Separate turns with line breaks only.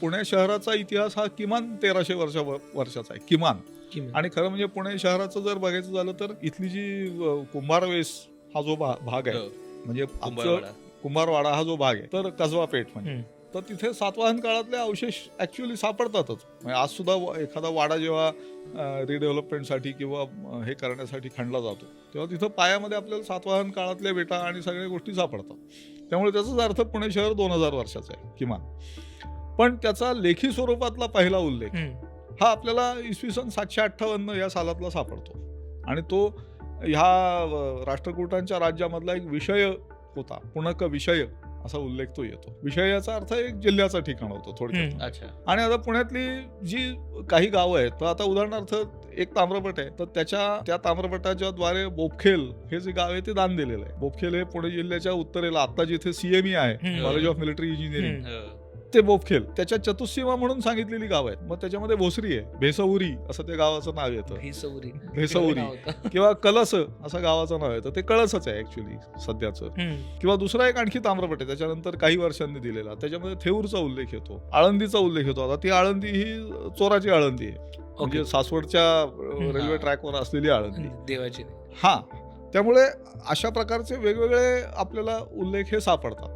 पुणे शहराचा इतिहास हा किमान तेराशे वर्षा वर्षाचा आहे किमान
किमान.
आणि खरं म्हणजे पुणे शहराचं जर बघायचं झालं तर इथली जी कुंभारवेस हा जो भा- भाग आहे
हो,
म्हणजे
कुंभारवाडा.
हा जो भाग आहे तर कसबा पेठ म्हणजे. तर तिथे सातवाहन काळातले अवशेष ऍक्च्युअली सापडतातच म्हणजे आज सुद्धा एखादा वाडा जेव्हा रिडेव्हलपमेंटसाठी किंवा हे करण्यासाठी खणला जातो तेव्हा तिथं पायामध्ये आपल्याला सातवाहन काळातल्या बेटा आणि सगळ्या गोष्टी सापडतात त्यामुळे त्याचाच अर्थ पुणे शहर दोन हजार वर्षाचं आहे किमान पण त्याचा लेखी स्वरूपातला पहिला उल्लेख. हा आपल्याला इसवी सन सातशे अठ्ठावन्न या सालातला सापडतो. आणि तो ह्या राष्ट्रकूटांच्या राज्यामधला एक विषय होता पुणक विषय असा उल्लेख तो येतो. विषय याचा अर्थ एक जिल्ह्याचा ठिकाण होतो थोडक्यात. आणि आता पुण्यातली जी काही गावं आहेत तर आता उदाहरणार्थ एक ताम्रपट आहे तर त्याच्या त्या ताम्रपटाच्या द्वारे बोपखेल हे जे गाव आहे ते दान दिलेलं आहे. बोपखेल हे पुणे जिल्ह्याच्या उत्तरेला आता जिथे सीएमई आहे. College of military engineering. ते बोपखेल त्याच्या चतुसीमा म्हणून सांगितलेली गाव आहेत. मग त्याच्यामध्ये भोसरी आहे. भेसवुरी असं ते गावाचं नाव येतं.
भेसवरी.
भेसवुरी. किंवा कलस असं गावाचं नाव येतं. ते कळसच आहे ऍक्च्युली सध्याचं. किंवा दुसरा एक आणखी ताम्रपट आहे. त्याच्यानंतर काही वर्षांनी दिलेला. त्याच्यामध्ये थेऊरचा उल्लेख येतो. आळंदीचा उल्लेख येतो. आता ती आळंदी ही चोराची आळंदी आहे. म्हणजे सासवडच्या रेल्वे ट्रॅकवर असलेली आळंदी.
देवाची.
हा. त्यामुळे अशा प्रकारचे वेगवेगळे आपल्याला उल्लेख हे सापडतात.